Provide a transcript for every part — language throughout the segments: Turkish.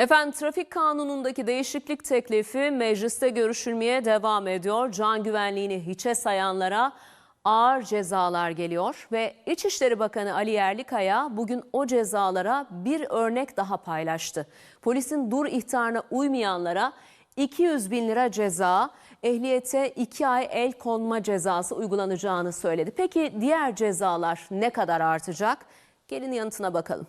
Efendim trafik kanunundaki değişiklik teklifi mecliste görüşülmeye devam ediyor. Can güvenliğini hiçe sayanlara ağır cezalar geliyor ve İçişleri Bakanı Ali Yerlikaya bugün o cezalara bir örnek daha paylaştı. Polisin dur ihtarına uymayanlara 200 bin lira ceza, ehliyete 2 ay el konma cezası uygulanacağını söyledi. Peki diğer cezalar ne kadar artacak? Gelin yanıtına bakalım.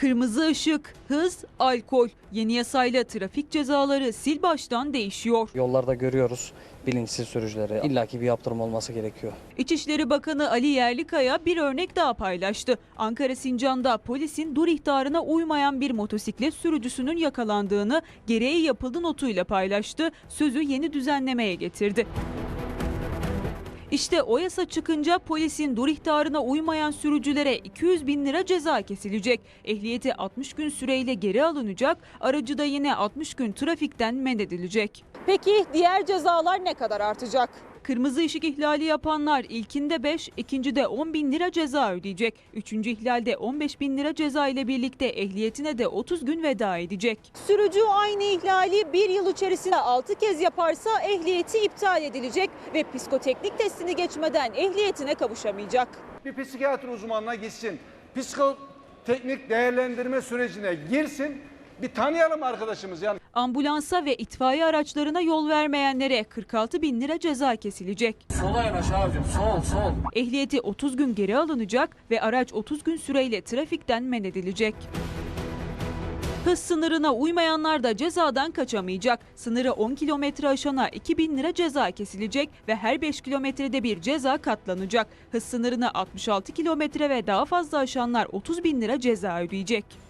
Kırmızı ışık, hız, alkol. Yeni yasayla trafik cezaları sil baştan değişiyor. Yollarda görüyoruz bilinçsiz sürücüleri. İlla ki bir yaptırım olması gerekiyor. İçişleri Bakanı Ali Yerlikaya bir örnek daha paylaştı. Ankara Sincan'da polisin dur ihtarına uymayan bir motosiklet sürücüsünün yakalandığını gereği yapıldı notuyla paylaştı. Sözü yeni düzenlemeye getirdi. İşte o yasa çıkınca polisin dur ihtarına uymayan sürücülere 200 bin lira ceza kesilecek. Ehliyeti 60 gün süreyle geri alınacak, aracı da yine 60 gün trafikten men edilecek. Peki diğer cezalar ne kadar artacak? Kırmızı ışık ihlali yapanlar ilkinde 5, ikincide 10 bin lira ceza ödeyecek. Üçüncü ihlalde 15 bin lira ceza ile birlikte ehliyetine de 30 gün veda edecek. Sürücü aynı ihlali bir yıl içerisinde 6 kez yaparsa ehliyeti iptal edilecek ve psikoteknik testini geçmeden ehliyetine kavuşamayacak. bir psikiyatri uzmanına gitsin. Psikoteknik değerlendirme sürecine girsin. Bir tanıyalım arkadaşımız yani. Ambulansa ve itfaiye araçlarına yol vermeyenlere 46 bin lira ceza kesilecek. Sola yanaş abicim sol sol. Ehliyeti 30 gün geri alınacak ve araç 30 gün süreyle trafikten men edilecek. Hız sınırına uymayanlar da cezadan kaçamayacak. Sınırı 10 kilometre aşana 2000 lira ceza kesilecek ve her 5 kilometrede bir ceza katlanacak. Hız sınırını 66 kilometre ve daha fazla aşanlar 30 bin lira ceza ödeyecek.